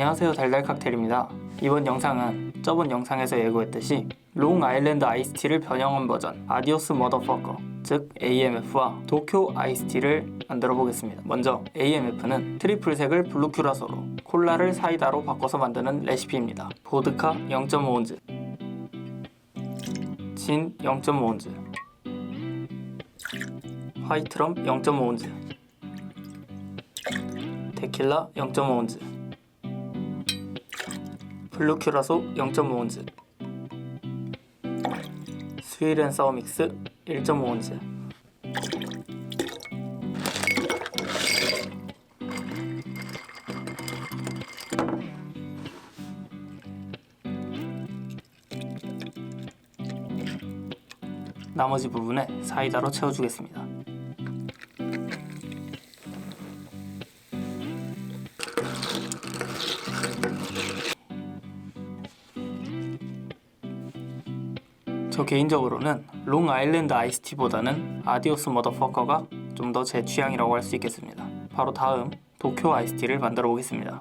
안녕하세요 달달 칵테일입니다. 이번 영상은 저번 영상에서 예고했듯이 롱 아일랜드 아이스티를 변형한 버전 아디오스 머더퍼커 즉 AMF와 도쿄 아이스티를 만들어 보겠습니다. 먼저 AMF는 트리플색을 블루 큐라소로 콜라를 사이다로 바꿔서 만드는 레시피입니다. 보드카 0.5온즈 진 0.5온즈 화이트럼 0.5온즈 데킬라 0.5온즈 블루큐라소 0.5온즈 스위덴 사워믹스 1.5온즈 나머지 부분에 사이다로 채워주겠습니다. 저 개인적으로는 롱 아일랜드 아이스티보다는 아디오스 머더퍼커가 좀 더 제 취향이라고 할 수 있겠습니다. 바로 다음 도쿄 아이스티를 만들어 보겠습니다.